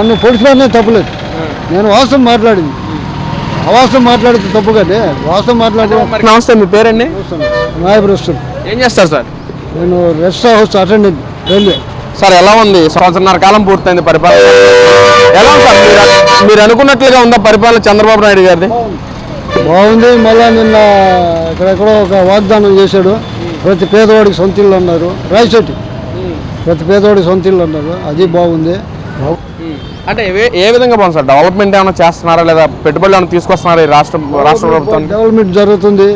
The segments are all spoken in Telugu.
నన్ను పొడిచిపోయినా తప్పులేదు. నేను వాస్తవం మాట్లాడింది. అవాస్తవం మాట్లాడితే తప్పు కానీ వాస్తవం మాట్లాడి మరి నమస్తే మీ పేరండి? నాయబ్రస్తుడు ఏం చేస్తారు సార్? నేను rest house attendant railway. Sir ఎలా ఉంది? సంవత్సరన్నర కాలం పూర్తయింది పరిపాలన. ఎలా ఉంది సార్? మీరు మీరు అనుకున్నట్లుగా ఉందా పరిపాలన చంద్రబాబు నాయుడు గారిది? బాగుంది. మళ్ళా నిన్న ఇక్కడెక్కడో ఒక వాగ్దానం చేశాడు. ప్రతి పేదవాడికి సొంత ఇల్లు అన్నారు. రాయచెట్టి ప్రతి పేదవాడికి సొంత ఇల్లు అన్నారు. అది బాగుంది. అంటే ఏ- విధంగా బాగుంది సార్? డెవలప్మెంట్ ఏమైనా చేస్తున్నారా లేదా పెట్టుబడులు ఏమైనా తీసుకొస్తున్నారా ఈ రాష్ట్ర రాష్ట్ర ప్రభుత్వం? డెవలప్మెంట్ జరుగుతుంది.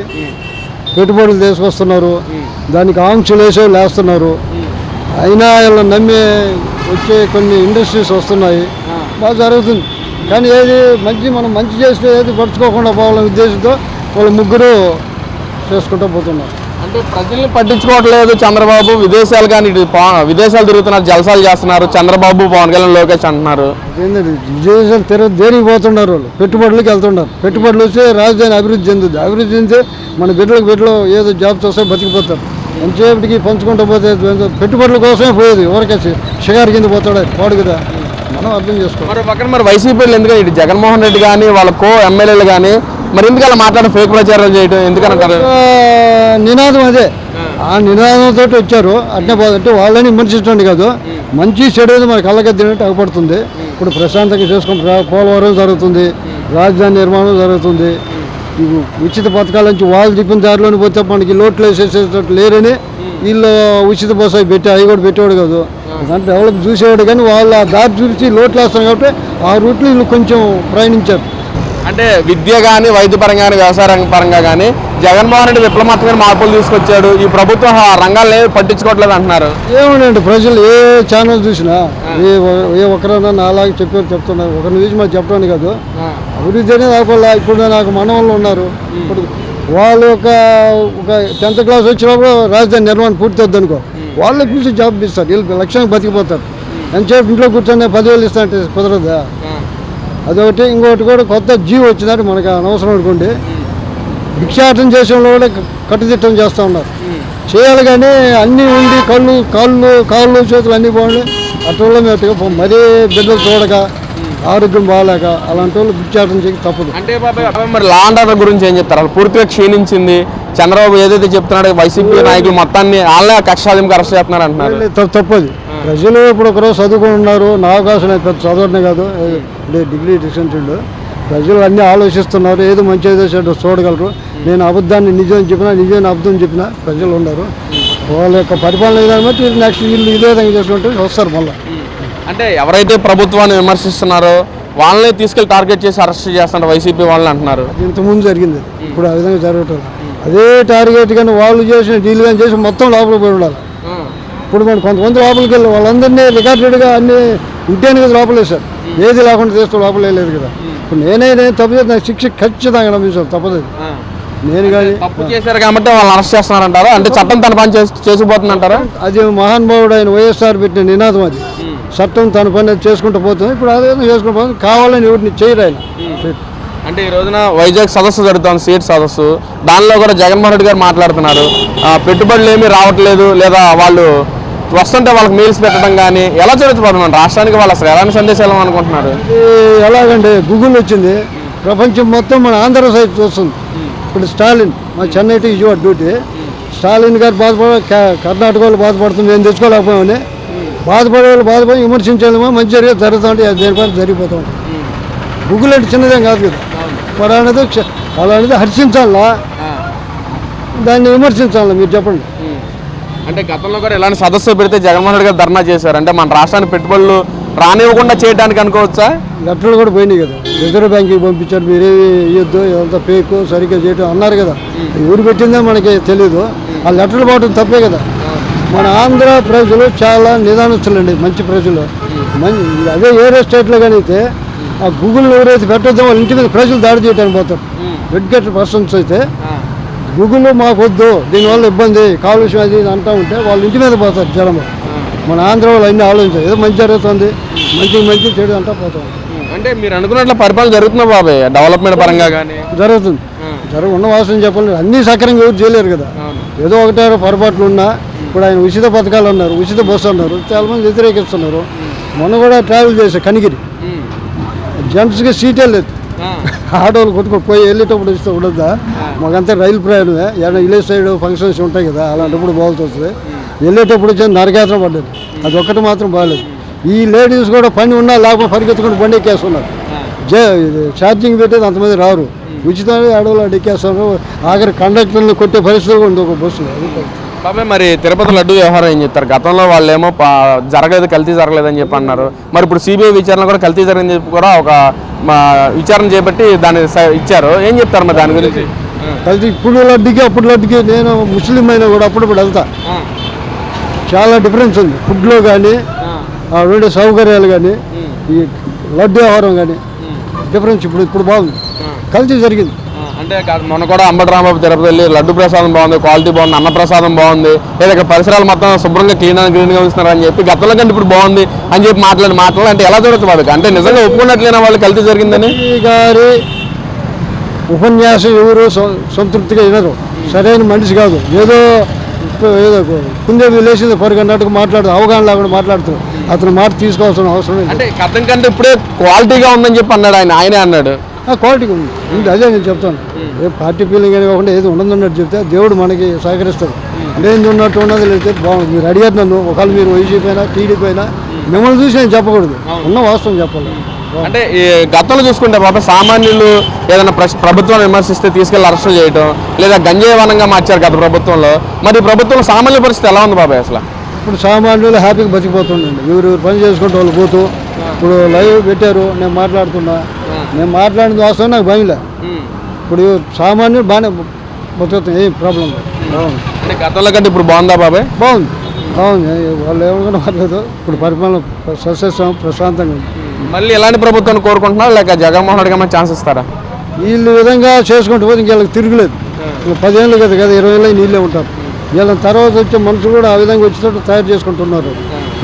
పెట్టుబడులు తీసుకొస్తున్నారు. దానికి ఆంక్షలు వేసే లేస్తున్నారు. అయినా వీళ్ళని నమ్మి వచ్చే కొన్ని ఇండస్ట్రీస్ వస్తున్నాయి. బాగా జరుగుతుంది. కానీ ఏది మంచి మనం మంచి చేస్తే ఏది పడుచుకోకుండా పోవాలనే ఉద్దేశంతో వాళ్ళు ముగ్గురు చేసుకుంటూ పోతున్నారు. అంటే ప్రజల్ని పట్టించుకోవట్లేదు చంద్రబాబు. విదేశాలు కానీ ఇటు విదేశాలు తిరుగుతున్నారు జలసాలు చేస్తున్నారు. చంద్రబాబు పవన్ కళ్యాణ్ లోకేష్ అంటున్నారు. విదేశాలు తిరగ దేనికి పోతున్నారు వాళ్ళు? పెట్టుబడులకి వెళ్తున్నారు. పెట్టుబడులు వస్తే రాజధాని అభివృద్ధి చెందుద్ది. అభివృద్ధి చెందితే మన బిడ్డలకు బిడ్డలు ఏదో జాబ్స్ వస్తే బతికిపోతారు. ఎంతసేపటికి పంచుకుంటూ పోతే పెట్టుబడుల కోసమే పోయేది. ఎవరికేసి షిగారు కింద పోతాడు? పోడు కదా. మనం అర్థం చేసుకోవాలి. మరి పక్కన మరి వైసీపీలు ఎందుకంటే ఇటు జగన్మోహన్ రెడ్డి కానీ వాళ్ళ కో ఎమ్మెల్యేలు కానీ మరి ఎందుకు అలా మాట్లాడి ఫేక్ ప్రచారాలు చేయడం ఎందుకంటారు ఆ, నినాదం అదే. ఆ. నినాదంతో వచ్చారు. అట్నే పోదు అంటే వాళ్ళని విమర్శించండి కాదు. మంచి చెడు ఏదో మనకి కళ్ళగద్దినట్టు అగపడుతుంది ఇప్పుడు ప్రశాంతంగా చేసుకుని పోలవరం జరుగుతుంది. రాజధాని నిర్మాణం జరుగుతుంది. ఉచిత పథకాల నుంచి వాళ్ళు తిప్పిన దారిలోని పోతే మనకి లోట్లు వేసేసేటట్టు లేరని వీళ్ళు ఉచిత బస్సు అవి పెట్టి అవి కూడా పెట్టేవాడు కాదు. దాంట్లో డెవలప్ చూసేవాడు కానీ వాళ్ళు ఆ దారి చూసి లోట్లు వేస్తారు కాబట్టి ఆ రూట్లో వీళ్ళు కొంచెం ప్రయాణించారు. అంటే విద్య కానీ వైద్య పరంగా కానీ వ్యవసాయ రంగ పరంగా కానీ జగన్మోహన్ రెడ్డి విప్లవాత్మక మార్పులు తీసుకొచ్చాడు. ఈ ప్రభుత్వం ఆ రంగాలను ఏమీ పట్టించుకోవట్లేదు అంటున్నారు. ఏమోనండి ప్రజలు ఏ ఛానల్ చూసినా ఏ ఒ- ఏ ఒక్కరైనా నాలాగే చెప్పారు చెప్తున్నారు. ఒకరిని చూసి మాకు చెప్పడానికి కాదు. అభివృద్ధి అనేది ఆపల్లా ఇప్పుడు నాకు మనవాళ్ళు ఉన్నారు. ఇప్పుడు వాళ్ళు ఒక ఒక టెన్త్ క్లాస్ వచ్చినప్పుడు రాజధాని నిర్మాణం పూర్తి అనుకో వాళ్ళకి పిలిచి జాబ్ ఇస్తారు. వీళ్ళు లక్ష్యానికి బతికిపోతారు. ఎంతసేపు ఇంట్లో కూర్చొని పదివేలు ఇస్తా అంటే కుదరదా? అదొకటి. ఇంకొకటి కూడా కొత్త జీవో వచ్చిందంటే మనకు అనవసరం అనుకోండి. భిక్షాటం చేసేవాళ్ళు కూడా కట్టుదిట్టం చేస్తూ ఉన్నారు. చేయాలి కానీ అన్నీ ఉండి కళ్ళు కాళ్ళు కాళ్ళు చేతులు అన్నీ బాగుండి అట్లా మేము. మరీ బిడ్డలు చూడక ఆరోగ్యం బాగాలేక అలాంటి వాళ్ళు భిక్షాటం చేయక తప్పదు. అంటే మరి లా అండ్ ఆర్డర్ గురించి ఏం చెప్తారు? అసలు పూర్తిగా క్షీణించింది. చంద్రబాబు ఏదైతే చెప్తున్నాడో వైసీపీ నాయకులు మొత్తాన్ని వాళ్ళే కక్షాదింపు అరెస్ట్ చేస్తున్నారు అంటున్నారు తప్పు తప్పది. ప్రజలు ఇప్పుడు ఒకరోజు చదువుకుని ఉన్నారు. నా అవకాశం పెద్ద చదవడమే కాదు. డిగ్రీ డిస్టెంట్ ప్రజలు అన్నీ ఆలోచిస్తున్నారు. ఏదో మంచి ఏదో చెడు చూడగలరు. నేను అబద్ధాన్ని నిజం చెప్పినా నిజాన్ని అబద్ధం చెప్పినా ప్రజలు ఉన్నారు వాళ్ళ యొక్క పరిపాలన విధానం బట్టి నెక్స్ట్ వీళ్ళు ఇదే విధంగా చేసుకుంటే వస్తారు మళ్ళీ. అంటే ఎవరైతే ప్రభుత్వాన్ని విమర్శిస్తున్నారో వాళ్ళని తీసుకెళ్ళి టార్గెట్ చేసి అరెస్ట్ చేస్తున్నారు వైసీపీ వాళ్ళని అంటున్నారు. ఇంతకుముందు జరిగింది. ఇప్పుడు ఆ విధంగా జరగటం. అదే టార్గెట్ కానీ వాళ్ళు చేసిన డీల్ కానీ చేసి మొత్తం లోపలికి పోయి ఉండాలి. ఇప్పుడు మనం కొంతమంది లోపలికి వెళ్ళి వాళ్ళందరినీ రికార్డెడ్గా అన్ని ఉంటేనే కదా లోపల వేశారు. ఏది లేకుండా చేస్తూ లోపల వేయలేదు కదా. ఇప్పుడు నేనే నేను తప్పు శిక్ష ఖచ్చితంగా నమ్మించాను తప్పదు నేను కానీ తప్పు చేశారు కాబట్టి వాళ్ళని అరెస్ట్ చేస్తున్నారంటారా? అంటే చట్టం తన పని చేసి చేసిపోతుందంటారా అది మహానుభావుడు ఆయన వైఎస్ఆర్ పెట్టిన నినాదం అది. చట్టం తన పని చేసుకుంటూ పోతుంది. ఇప్పుడు అదే చేసుకుంటూ పోతుంది. కావాలని ఎవరిని చేయరు ఆయన. అంటే ఈ రోజున వైజాగ్ సదస్సు జరుగుతుంది సీట్ సదస్సు. దానిలో కూడా జగన్మోహన్ రెడ్డి గారు మాట్లాడుతున్నారు. పెట్టుబడులు ఏమీ రావట్లేదు లేదా వాళ్ళు వస్తుంటే వాళ్ళకి మీల్స్ పెట్టడం కానీ ఎలా చూడొచ్చు రాష్ట్రానికి వాళ్ళు అసలు ఎలాంటి సందేశాలు అనుకుంటున్నారు ఎలాగంటే గూగుల్ వచ్చింది. ప్రపంచం మొత్తం మన ఆంధ్ర సైడ్ చూస్తుంది. ఇప్పుడు స్టాలిన్ మా చెన్నై టు విజయవాడ డ్యూటీ. స్టాలిన్ గారు బాధపడ కర్ణాటక వాళ్ళు బాధపడుతుంది నేను తెచ్చుకోలేకపోయామని. బాధపడే వాళ్ళు బాధపడి విమర్శించాలేమో మంచి జరిగే జరుగుతూ అది దేనిపైన జరిగిపోతూ ఉంటాయి గూగుల్ అంటే చిన్నదేం కాదు కదా. మరి అనేది హర్షించాలా? దాన్ని విమర్శించాలా? మీరు చెప్పండి. అంటే గతంలో కూడా ఇలాంటి సదస్సు పెడితే జగన్మోహన్ రెడ్డి గారు ధర్నా చేశారు. అంటే మన రాష్ట్రానికి పెట్టుబడులు రానివ్వకుండా చేయడానికి అనుకోవచ్చా? లెటర్లు కూడా పోయినాయి కదా. రిజర్వ్ బ్యాంక్కి పంపించారు మీరేమి ఇవ్వద్దు ఇదంతా ఫేక్ సరిగ్గా చేయటం అన్నారు కదా. ఎవరు పెట్టిందో మనకి తెలియదు ఆ లెటర్లు పోవడం తప్పే కదా. మన ఆంధ్ర ప్రజలు చాలా నిదానస్తులండి మంచి ప్రజలు. మంచి అదే వేరే స్టేట్లో కానీ అయితే ఆ గూగుల్ ఎవరైతే పెట్టొద్దో వాళ్ళ ఇంటి మీద ప్రజలు దాడి చేయడానికి పోతారు. ఎడ్యుకేటెడ్ పర్సన్స్ అయితే గూగుల్ మాకు వద్దు దీనివల్ల ఇబ్బంది. కాలుష్యం అది అంటూ ఉంటే వాళ్ళ ఇంటి మీద పోతారు జనం మన ఆంధ్ర వాళ్ళు అన్ని ఆలోచించారు. ఏదో మంచి జరుగుతుంది మంచి మంచి చెడు అంటా పోతాం అంటే మీరు అనుకున్నట్లు పరిపాలన జరుగుతుందా బాబాయ్? డెవలప్మెంట్ పరంగా కానీ జరుగుతుంది. జరగ ఉన్న వాసన చెప్పాలి అన్నీ సక్రంగా ఎవరు చేయలేరు కదా. ఏదో ఒకటే పొరపాట్లు ఉన్నా ఇప్పుడు ఆయన ఉచిత పథకాలు అన్నారు ఉచిత బస్సు అన్నారు చాలా మంది వ్యతిరేకిస్తున్నారు మొన్న కూడా ట్రావెల్ చేసా కనిగిరి. జెంట్స్కి సీటే లేదు. ఆటోలు కొట్టుకొని పోయి వెళ్ళేటప్పుడు ఇస్తే ఉండద్దా? మాకంతా రైలు ప్రయాణమే. ఏదైనా విలేజ్ సైడ్ ఫంక్షన్స్ ఉంటాయి కదా అలాంటప్పుడు పోవాల్సి వస్తుంది వెళ్ళేటప్పుడు వచ్చి నరకేతనం పడ్డది. అది ఒక్కటి మాత్రం బాగాలేదు. ఈ లేడీస్ కూడా పని ఉన్నా లేకపోతే పరిగెత్తుకుని బండి ఎక్కేస్తున్నారు. జే ఇది ఛార్జింగ్ పెట్టేది అంతమంది రారు. ఉచితంగా అడవులు ఎక్కేస్తారు ఆఖరి కండక్టర్లు కొట్టే పరిస్థితి ఉంది ఒక బస్సులో. పరిస్థితి. బాబాయ్ మరి తిరుపతి లడ్డు వ్యవహారం ఏం చెప్తారు? గతంలో వాళ్ళు ఏమో పా- జరగలేదు కల్తీ జరగలేదని చెప్పి అన్నారు మరి ఇప్పుడు సిబిఐ విచారణ కూడా కల్తీ జరిగిందని చెప్పి కూడా ఒక మా విచారణ చేపట్టి దాన్ని స- ఇచ్చారు. ఏం చెప్తారు మరి దాని గురించి? కలిసి ఇప్పుడు లడ్డుకి అప్పుడు లడ్డుకి నేను ముస్లిం అయినా కూడా అప్పుడప్పుడు వెళ్తా. చాలా డిఫరెన్స్ ఉంది. ఫుడ్లో కానీ ఆ. వేడే సౌకర్యాలు కానీ ఈ లడ్డు వ్యవహారం కానీ డిఫరెన్స్ ఇప్పుడు ఇప్పుడు బాగుంది. కలిసి జరిగింది. అంటే మొన్న కూడా అంబటి రాంబాబు తిరుపతి వెళ్ళి లడ్డు ప్రసాదం బాగుంది క్వాలిటీ బాగుంది అన్న ప్రసాదం బాగుంది లేదా పరిసరాలు మొత్తం శుభ్రంగా క్లీన్ అండ్ గ్రీన్గా ఉంచుతున్నారు అని చెప్పి గతంలో కంటే ఇప్పుడు బాగుంది అని చెప్పి మాట్లాడి మాట్లాడాలి అంటే ఎలా చూడొచ్చు వాళ్ళకి అంటే నిజంగా ఒప్పుకున్నట్లేనా వాళ్ళు కల్తీ జరిగిందని? గారి ఉపన్యాసం ఎవరు సంతృప్తిగా వినరు. సరైన మనిషి కాదు. ఏదో ఏదో కుందేది లేచింది పొరగన్నట్టుగా మాట్లాడుతూ అవగాహన లేకుండా మాట్లాడుతారు అతను మాట తీసుకోవాల్సిన అవసరం లేదు. అంటే గతం కంటే ఇప్పుడే క్వాలిటీగా ఉందని చెప్పి అన్నాడు ఆయన ఆయనే అన్నాడు. క్వాలిటీ ఉంది. ఉంది అదే నేను చెప్తాను. ఏ పార్టీ ఫీలింగ్ అని కాకుండా ఏది ఉండదన్నట్టు చెప్తే దేవుడు మనకి సహకరిస్తాడు. లేనిది ఉన్నట్టు ఉన్నది లేకపోతే బాగుంది. మీరు అడిగారు నన్ను ఒకవేళ మీరు వైసీపీ అయినా టీడీపీ అయినా మిమ్మల్ని చూసి నేను చెప్పకూడదు. ఉన్న వాస్తవం చెప్పాలి. అంటే ఈ గతంలో చూసుకుంటే పాప సామాన్యులు ఏదైనా ప్రశ్- ప్రభుత్వాన్ని విమర్శిస్తే తీసుకెళ్ళి అరెస్ట్ చేయడం లేదా గంజాయి వనంగా మార్చారు గత ప్రభుత్వంలో మరి ప్రభుత్వంలో సామాన్య పరిస్థితి ఎలా ఉంది బాబాయ్ అసలు? ఇప్పుడు సామాన్యులు హ్యాపీగా బతికిపోతుండండి. ఎవరు పని చేసుకుంటే వాళ్ళు పోతూ ఇప్పుడు లైవ్ పెట్టారు నేను మాట్లాడుతున్నా. నేను మాట్లాడిన వాస్తవం నాకు భయంలే ఇప్పుడు సామాన్యులు బాగానే బతుకుతుంది ఏం ప్రాబ్లం అంటే గతంలో కంటే ఇప్పుడు బాగుందా బాబాయ్? బాగుంది. బాగుంది. వాళ్ళు ఏమనుకున్నా పర్లేదు ఇప్పుడు పరిపాలన సస్యశ్రం ప్రశాంతంగా ఉంది. మళ్ళీ ఎలాంటి ప్రభుత్వాన్ని కోరుకుంటున్నారు? లేక జగన్మోహన్ రెడ్డి గారు ఛాన్స్ ఇస్తారా? వీళ్ళు విధంగా చేసుకుంటూ పోతే ఇంకెళ్ళకి తిరగలేదు. ఇంకా పదేళ్ళు కదా కదా ఇరవై ఏళ్ళు నీళ్ళే ఉంటారు. వీళ్ళ తర్వాత వచ్చే మనుషులు కూడా ఆ విధంగా వచ్చేటట్టు తయారు చేసుకుంటున్నారు.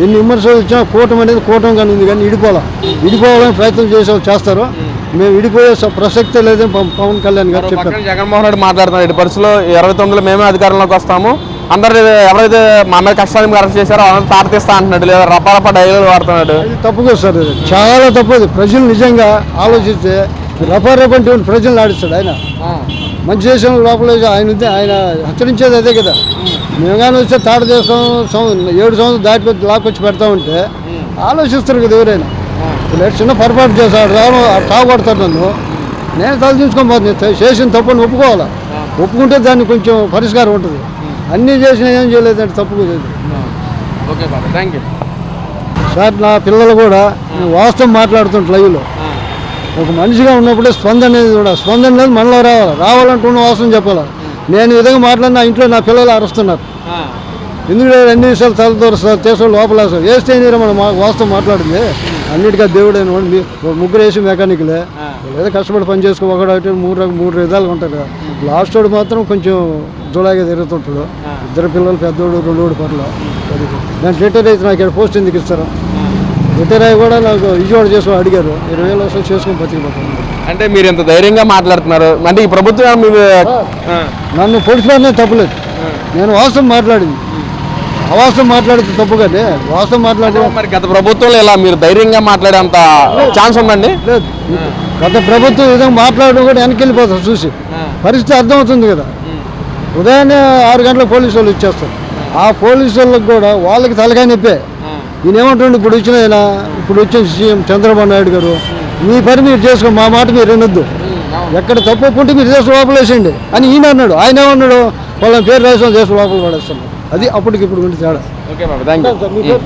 ఎన్ని విమర్శలు వచ్చినా కూటమి అనేది కూటమి కానీ ఉంది కానీ ఇడిపోవాలా ఇడిపోవాలని ప్రయత్నం చేసే చేస్తారు. మేము. ఇడిపోయే స- ప్రసక్తే లేదని పవ- పవన్ కళ్యాణ్ గారు చెప్పారు. జగన్మోహన్ రెడ్డి మాట్లాడుతున్నారు. ఇటు పరిస్థితిలో ఇరవై తొమ్మిదిలో మేమే అధికారంలోకి వస్తాము. అందరు ఎవరైతే మా మీద కష్టాన్ని అరెస్ట్ చేశారో అందరూ తాటతీస్తా అంటున్నాడు లేదా రపారప డైలాగ్ వాడుతున్నాడు. అది తప్పుగా సార్ చాలా తప్పు అది ప్రజలు నిజంగా ఆలోచిస్తే రఫారఫ్ అంటే ప్రజలు ఆడిస్తాడు ఆయన. మంచి దేశం లోపల ఆయన ఆయన హెచ్చరించేది అదే కదా. మేము కానీ వస్తే తాట దేశం ఏడు సంవత్సరం దాటి పెట్టి లాక్కొచ్చి పెడతామంటే ఆలోచిస్తారు కదా ఎవరైనా. ఇప్పుడు చిన్న పొరపాటు చేశాడు రాను తాగొడతారు నన్ను. నేను తలదించుకొని పోతుంది నేను చేసిన తప్పుని ఒప్పుకోవాలా? ఒప్పుకుంటే దాన్ని కొంచెం పరిష్కారం ఉంటుంది. అన్నీ చేసినా ఏం చేయలేదంటే తప్పు లేదు ఓకే బాబా థ్యాంక్ యూ సార్ నా పిల్లలు కూడా నేను వాస్తవం మాట్లాడుతుంటే లైవ్లో ఒక మనిషిగా ఉన్నప్పుడే స్పందన అనేది కూడా స్పందన అనేది మనలో రావాలి. రావాలంటే ఉన్న వాస్తవం చెప్పాలి. నేను ఈ విధంగా మాట్లాడిన ఇంట్లో నా పిల్లలు అరుస్తున్నారు. ఎందుకంటే అన్ని విషయాలు తలదూరుస్తారు చేసే లోపల. వేస్తే మనం వాస్తవం మాట్లాడింది అన్నిటికీ దేవుడైన వాడు మీ- ఒక ముగ్గురు వేసి మెకానిక్లే లేదా కష్టపడి పని చేసుకో ఒకటి ఒకటి మూడు మూడు విధాలుగా ఉంటారు కదా. లాస్ట్ వాడు మాత్రం కొంచెం జులాగా తిరుగుతుంటాడు ఇద్దరు పిల్లలు పెద్దోడు రెండోడు పర్ల నేను రిటైర్ అయితే నాకు ఇక్కడ పోస్ట్ ఎందుకు ఇస్తారు? రిటైర్ అయ్యి కూడా నాకు విజయవాడ చేసుకో అడిగారు. ఇరవై వేలు వస్తే చేసుకొని బతికిపోతాను అంటే మీరు ఇంత ధైర్యంగా మాట్లాడుతున్నారు. అంటే ఈ ప్రభుత్వం మీ నన్ను పొడిచిపోయినా తప్పులేదు. నేను వాస్తవం మాట్లాడింది. అవాస్తవం మాట్లాడితే తప్పు కానీ వాస్తవం మాట్లాడే మరి గత ప్రభుత్వంలో ఇలా మీరు ధైర్యంగా మాట్లాడేంత ఛాన్స్ ఉందండి? లేదు. గత ప్రభుత్వం విధంగా మాట్లాడడం కూడా వెనక్కి వెళ్ళిపోతారు చూసి. పరిస్థితి అర్థమవుతుంది కదా. ఉదయాన్నే ఆరు గంటలకు పోలీసు వాళ్ళు ఇచ్చేస్తారు. ఆ పోలీసు వాళ్ళకి కూడా వాళ్ళకి తలకాయ నొప్పే. ఈయన ఏమంటుండే ఇప్పుడు వచ్చిన ఆయన ఇప్పుడు వచ్చిన సీఎం చంద్రబాబు నాయుడు గారు మీ పని మీరు చేసుకో మా మాట మీరు వినొద్దు. ఎక్కడ తప్పు ఒప్పుంటే మీరు చేసి లోపలేసేయండి అని ఈయన అన్నాడు. ఆయన ఏమన్నాడు? వాళ్ళ పేరు రాసిన చేసి లోపల పడేస్తాను. అది అప్పటికి ఇప్పుడు తేడా. ఓకే బాబా థ్యాంక్ యూ